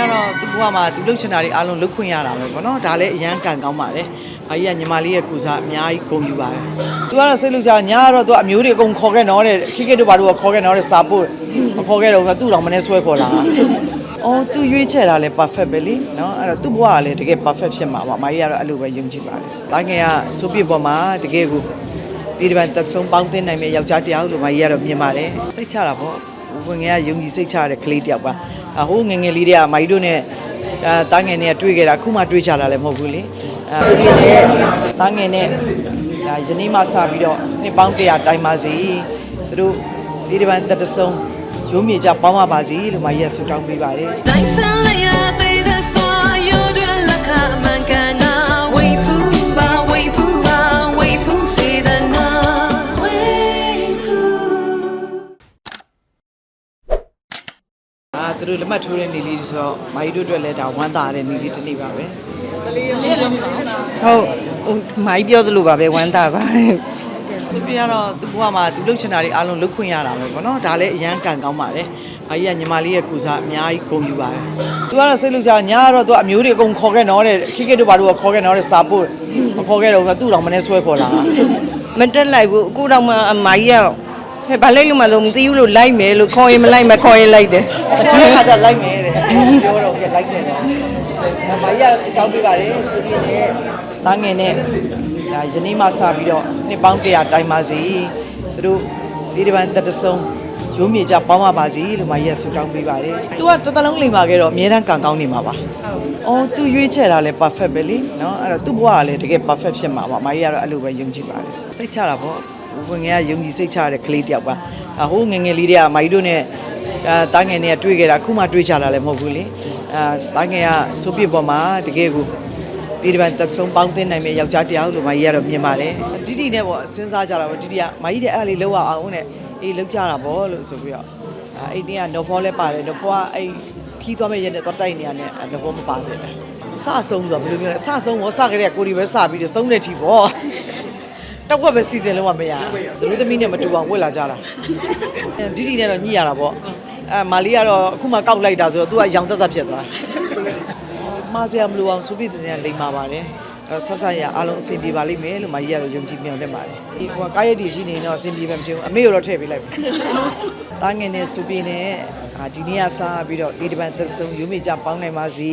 ကတော့သူ့ဘဝမှာသူလှုပ်ချင်တာတွေအားလုံးလှုပ်ခွင့်ရတာပဲပေါ့နော်ဒါလည်းအရန်ကန်ကောင်းပါတယ်ဘာကြီးကညီမလေးရဲ့ကိုစားအများကြီးဂုဏ်ယူပါတယ်သူကတော့စိတ်လှုပ်ရှားညာကတော့သူအမျိုးတွေအကုန်ခေါ်ခဲ့တော့တဲ့ခိခိတို့ဘာတို့ကခေါ်ခဲ့တော့တဲ့စာပို့မခေါ်ခဲ့တော့ဘူးသူ့တော်မနဲ့ဆွဲခေါ်လာအော်သူရွေးချယ်တာလည်း perfect ပဲလीနော်အဲ့တော့သူ့ဘဝကလည်းတကယ် perfect ဖြစ်မှာပါမကြီးကတော့အဲ့လိုပဲယုံကြည်ပါတယ်တာငယ်ကစိုးပြစ်ပေါ်မှာတကယ်ကိုဒီဒီပန်သက်ဆုံးပေါင်းသိနိုင်မယ့်ယောက်ျားတစ်ယောက်လို့မကြီးကတော့မြင်ပါတယ်စိတ်ချတာပေါ့ ဝင်ငယ်ကယုံကြည်စိတ်ချရတဲ့ကလေးတယောက်ပါအဟိုးငယ်ငယ်လေးတွေကမိုက်တို့နဲ့အဲတားငယ်နဲ့တွေ့ခဲ့တာအခုမှတွေ့ကြတာလည်းမဟုတ်ဘူးလေအဲဆိုပြီးနဲ့တားငယ်နဲ့ဒါယနေ့မှစပြီးတော့နှစ်ပေါင်း100တိုင်ပါစီသူတို့ဒီဒီပန်တက်တဆုံးရုံးမြေကြပေါင်းပါပါစီလို့မကြီးကဆုတောင်းပေးပါတယ် သူတို့လက်မှတ်ထိုးတဲ့နေလေးဆိုတော့မကြီးတို့အတွက်လည်းဒါဝမ်းသာတဲ့နေလေးတစ်နေ့ပါပဲဟုတ်ဟိုမိုင်းပြောသလိုပါပဲဝမ်းသာပါတယ်သူပြကတော့သူ့ဘဝမှာသူလှုပ်ချင်တာတွေအားလုံးလှုပ်ခွင့်ရတာပဲပေါ့နော်ဒါလည်းအရန်ကန်ကောင်းပါတယ်ဘာကြီးကညီမလေးရဲ့ကိုစားအများကြီးဂုဏ်ယူပါတယ်သူကတော့စိတ်လှုပ်ရှားညာကတော့သူအမျိုးတွေအကုန်ခေါ်ခဲ့တော့တဲ့ခိခိတို့ဘာတို့ကခေါ်ခဲ့တော့တဲ့စာပို့မခေါ်ခဲ့တော့ဘူးသူ့တော်မနဲ့ဆွဲခေါ်လာမတက်လိုက်ဘူးအခုတော့မှအမိုင်းက ဟဲ့ဘာလိုက်လို့မလို့မသိဘူးလို့လိုက်မယ်လို့ခေါ်ရင်မလိုက်မခေါ်ရင်လိုက်တယ်ခေါ်တဲ့ခါကျလိုက်မယ်တဲ့ပြောတော့ပြလိုက်တယ်တော့ဘာကြီးကတော့စတောင်းပေးပါတယ်စီပြင်းနဲ့တားငယ်နဲ့ဒါယနေ့မှစပြီးတော့နှစ်ပေါင်း100တိုင်ပါစီသူတို့ဒီဒီပန်တက်တဆုံးရုံးမြေကြပေါင်းပါပါစီလို့မကြီးကဆုတောင်းပေးပါတယ်။ तू ကတစ်သလုံးလိမ်ပါခဲ့တော့အများတန်းကန်ကောင်းနေမှာပါ။အော် तू ရွေးချယ်တာလည်း perfect ပဲလीနော်အဲ့တော့သူ့ဘဝကလည်းတကယ် perfect ဖြစ်မှာပါ။မကြီးကတော့အဲ့လိုပဲယုံကြည်ပါတယ်။စိတ်ချတာပေါ့။ ဝင်ငယ်ကယုံကြည်စိတ်ချရတဲ့ကလေးတယောက်ပါ။အဟိုးငယ်ငယ်လေးတွေကမကြီးတို့နဲ့အဲတားငယ်နဲ့တွေ့ခဲ့တာအခုမှတွေ့ကြတာလည်းမဟုတ်ဘူးလေ။အဲတားငယ်ကစိုးပြစ်ပေါ်မှာတကယ်ကိုဒီဒီပန်သက်ဆုံးပေါင်းသိနိုင်မယ့်ယောက်ျားတစ်ယောက်လို့မကြီးကတော့မြင်ပါတယ်။တီတီနဲ့ပေါ့စဉ်းစားကြတာပေါ့တီတီကမကြီးတဲ့အဲ့လေးလောက်အောင်နဲ့အေးလောက်ကြတာပေါ့လို့ဆိုပြီးတော့အဲအဲ့ဒီကနော်ဖောလဲပါတယ်နော်ဖောကအဲ့ခီးသွားမဲ့ရက်နဲ့တော့တိုက်နေရတဲ့နော်ဖောမပါဘူးလေ။စဆုံးဆိုတော့ဘယ်လိုမျိုးလဲအစဆုံးရောစကြတဲ့ကိုဒီပဲစပြီးတော့သုံးတဲ့ထီပေါ့။ တော့ဝက်ပဲစီစဉ်လုံးဝမရဘူးသူတို့သမီးနဲ့မတူအောင်ဝက်လာကြတာဒီဒီနဲ့တော့ညှိရတာပေါ့အဲမာလီကတော့အခုမှကောက်လိုက်တာဆိုတော့သူကရောင်သက်သက်ဖြစ်သွားမာစရာမလိုအောင်စူပိတင်ရလိမ္မာပါတယ်အဲဆက်ဆက်ရအားလုံးအဆင်ပြေပါလိမ့်မယ်လို့မာကြီးကတော့ယုံကြည်မြောက်လက်ပါတယ်ဒီဟိုကားရည်တည်ရှိနေတော့အဆင်ပြေမှမဖြစ်ဘူးအမေကိုတော့ထည့်ပေးလိုက်ပါတားငယ်နဲ့စူပိနဲ့အာဒီနေ့ကစားပြီးတော့ဒီတပန်သက်ဆုံးယူမိကြပေါင်းနိုင်ပါစီ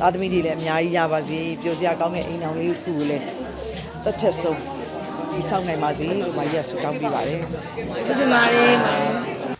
သားသမီးတွေလည်းအများကြီးရပါစီပျော်စရာကောင်းတဲ့အိမ်အောင်လေးတစ်ခုကိုလည်းတစ်ထက်ဆုံး ဒီဆောင်နိုင်ပါစေလို့မာကြီးကဆုတောင်းပေးပါတယ်ကျေးဇူးပါတယ်